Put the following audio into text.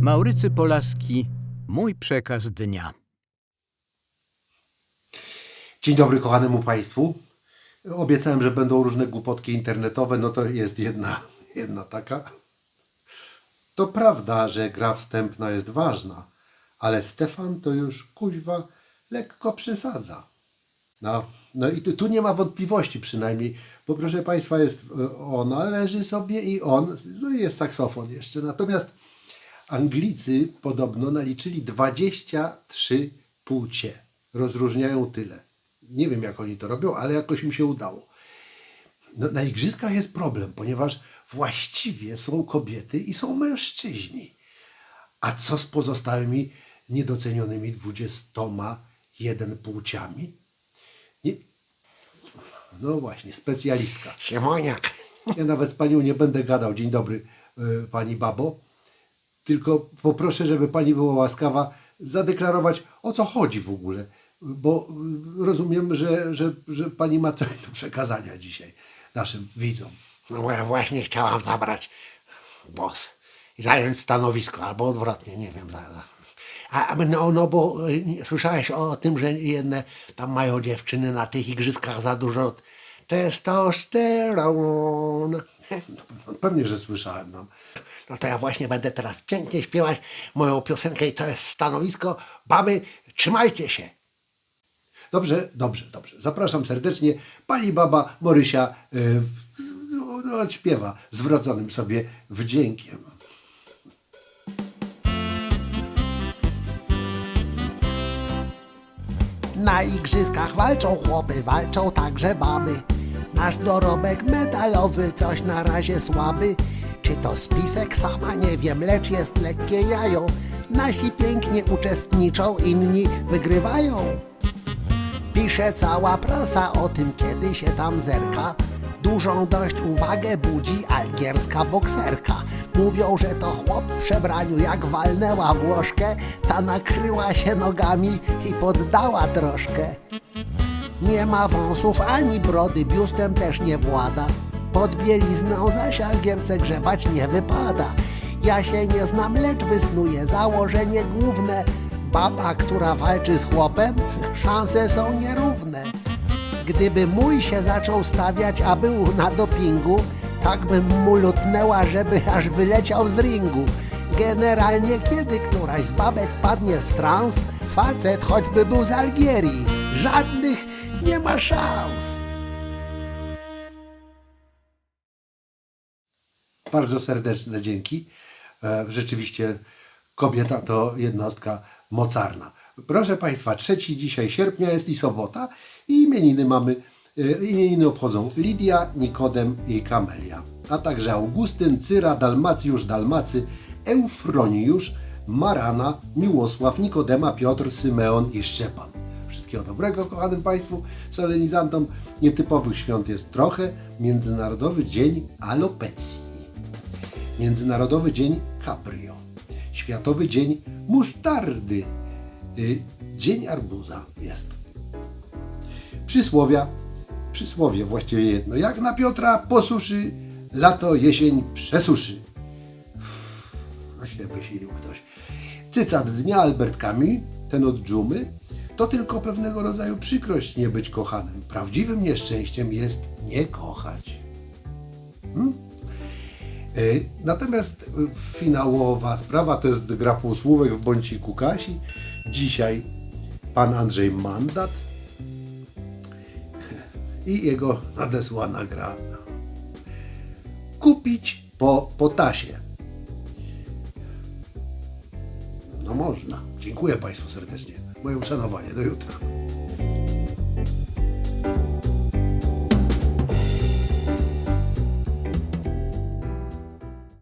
Maurycy Polaski, mój przekaz dnia. Dzień dobry kochanemu Państwu. Obiecałem, że będą różne głupotki internetowe, no to jest jedna, jedna taka. To prawda, że gra wstępna jest ważna, ale Stefan to już kuźwa lekko przesadza. No, no i tu, tu nie ma wątpliwości przynajmniej, bo proszę Państwa, jest e, ona leży sobie i on, no i jest saksofon jeszcze. Natomiast Anglicy podobno naliczyli 23 płcie. Rozróżniają tyle. Nie wiem, jak oni to robią, ale jakoś im się udało. No, na igrzyskach jest problem, ponieważ właściwie są kobiety i są mężczyźni. A co z pozostałymi niedocenionymi 21 płciami? Nie... No właśnie, specjalistka. Siemoniak. Ja nawet z panią nie będę gadał. Dzień dobry, y, pani babo. Tylko poproszę, żeby pani była łaskawa zadeklarować, o co chodzi w ogóle. Bo y, rozumiem, że, że, że pani ma coś do przekazania dzisiaj naszym widzom. No bo ja właśnie chciałam zabrać głos i zająć stanowisko, albo odwrotnie, nie wiem. A, no, no bo y, słyszałeś o tym, że jedne tam mają dziewczyny na tych igrzyskach za dużo testosteron. No, pewnie, że słyszałem. No. No to ja właśnie będę teraz pięknie śpiewać moją piosenkę i to jest stanowisko. Baby, trzymajcie się. Dobrze, dobrze, dobrze. Zapraszam serdecznie. Pani baba Morysia y, no, odśpiewa zwróconym sobie wdziękiem. Na igrzyskach walczą chłopy, walczą także baby. Nasz dorobek medalowy coś na razie słaby. Czy to spisek sama nie wiem, lecz jest lekkie jajo. Nasi pięknie uczestniczą, inni wygrywają. Pisze cała prasa o tym, kiedy się tam zerka. Dużą dość uwagę budzi algierska bokserka. Mówią, że to chłop w przebraniu jak walnęła Włoszkę, ta nakryła się nogami i poddała troszkę. Nie ma wąsów ani brody, biustem też nie włada. Pod bielizną zaś Algierce grzebać nie wypada. Ja się nie znam, lecz wysnuję założenie główne. Baba, która walczy z chłopem, szanse są nierówne. Gdyby mój się zaczął stawiać, a był na dopingu, tak bym mu lutnęła, żeby aż wyleciał z ringu. Generalnie, kiedy któraś z babek padnie w trans, facet choćby był z Algierii, żadnych nie ma szans. Bardzo serdeczne dzięki. E, Rzeczywiście kobieta to jednostka mocarna. Proszę Państwa, 3 dzisiaj sierpnia jest i sobota i imieniny mamy. e, Imieniny obchodzą Lidia, Nikodem i Kamelia, a także Augustyn, Cyra, Dalmacjusz, Dalmacy, Eufroniusz, Marana, Miłosław, Nikodema, Piotr, Symeon i Szczepan. Wszystkiego dobrego, kochanym Państwu, solenizantom. Nietypowych świąt jest trochę. Międzynarodowy Dzień Alopecji. Międzynarodowy Dzień Caprio, Światowy Dzień Musztardy, y, Dzień Arbuza jest. Przysłowia, przysłowie właściwie jedno. Jak na Piotra posuszy, lato, jesień przesuszy. A się wysilił ktoś. Cycat dnia Albert Camus, ten od dżumy, to tylko pewnego rodzaju przykrość nie być kochanym. Prawdziwym nieszczęściem jest nie kochać. E, Natomiast e, finałowa sprawa to jest gra półsłówek w Bąciku Kasi. Dzisiaj pan Andrzej Mandat i jego nadesłana gra. Kupić po potasie. No można. Dziękuję Państwu serdecznie. Moje uszanowanie. Do jutra.